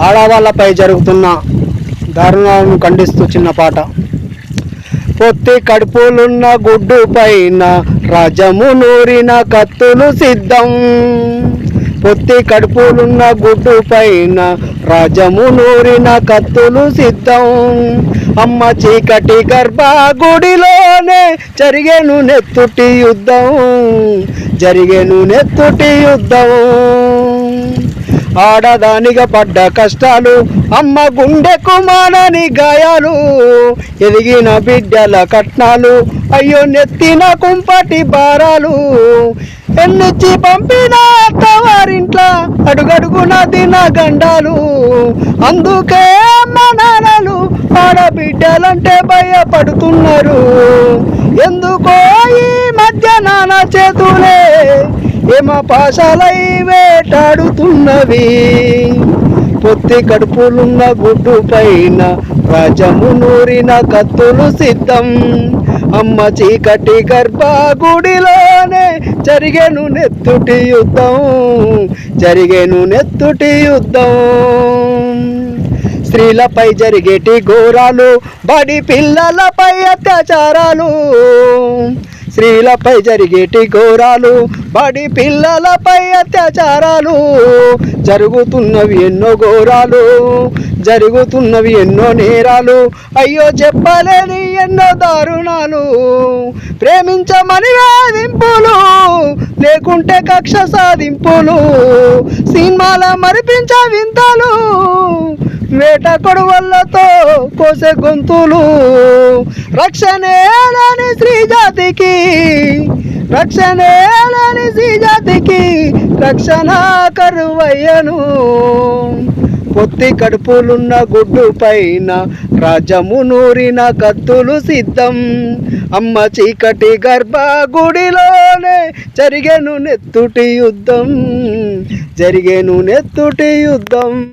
ఆడవాళ్ళపై జరుగుతున్న దారుణాలను ఖండిస్తూ చిన్న పాట. పొత్తి కడుపులున్న గుడ్డు పైన రాజము నూరిన కత్తులు సిద్ధం. పొత్తి కడుపులున్న గుడ్డు పైన రాజము నూరిన కత్తులు సిద్ధం. అమ్మ చీకటి గర్భ గుడిలోనే జరిగేను నెత్తుటి యుద్ధం. జరిగేను నెత్తుటి యుద్ధం. ఆడదానిగా పడ్డ కష్టాలు అమ్మ గుండెకు మానని గాయాలు ఎదిగిన బిడ్డల కట్నాలు అయ్యో నెత్తిన కుంపటి భారాలు. ఎన్నిచ్చి పంపిన అత్తవారింట్ల అడుగడుగున దిన గండాలు. అందుకే అమ్మ నాన్నలు ఆడబిడ్డలంటే భయపడుతున్నారు. ఎందుకో ఈ మధ్య నాన్న చేత ఏమ పాశాలై వేటాడుతున్నవి. పొత్తి కడుపులున్న గుడ్డు పైన రాజము నూరిన కత్తులు సిద్ధం. అమ్మ చీకటి గర్భ గుడిలోనే జరిగేను నెత్తుటి యుద్ధం. జరిగేను నెత్తుటి యుద్ధం. స్త్రీలపై జరిగేటి ఘోరాలు బడి పిల్లలపై అత్యాచారాలు. స్త్రీలపై జరిగేటి ఘోరాలు బడి పిల్లలపై అత్యాచారాలు. జరుగుతున్నవి ఎన్నో ఘోరాలు జరుగుతున్నవి ఎన్నో నేరాలు. అయ్యో చెప్పలేని ఎన్నో దారుణాలు. ప్రేమించమని వేధింపులు లేకుంటే కక్ష సాధింపులు. సినిమాల మరిపించ వింతలు వేట కొడువల్లతో కోసే గొంతులు. రక్షణే శ్రీ జాతికి రక్షణే లేని జాతికి రక్షణ కరువయ్యను. పొత్తి కడుపులున్న గుడ్డు పైన రాజము నూరిన కత్తులు సిద్ధం. అమ్మ చీకటి గర్భ గుడిలోనే జరిగేను నెత్తుటి యుద్ధం. జరిగేను నెత్తుటి యుద్ధం.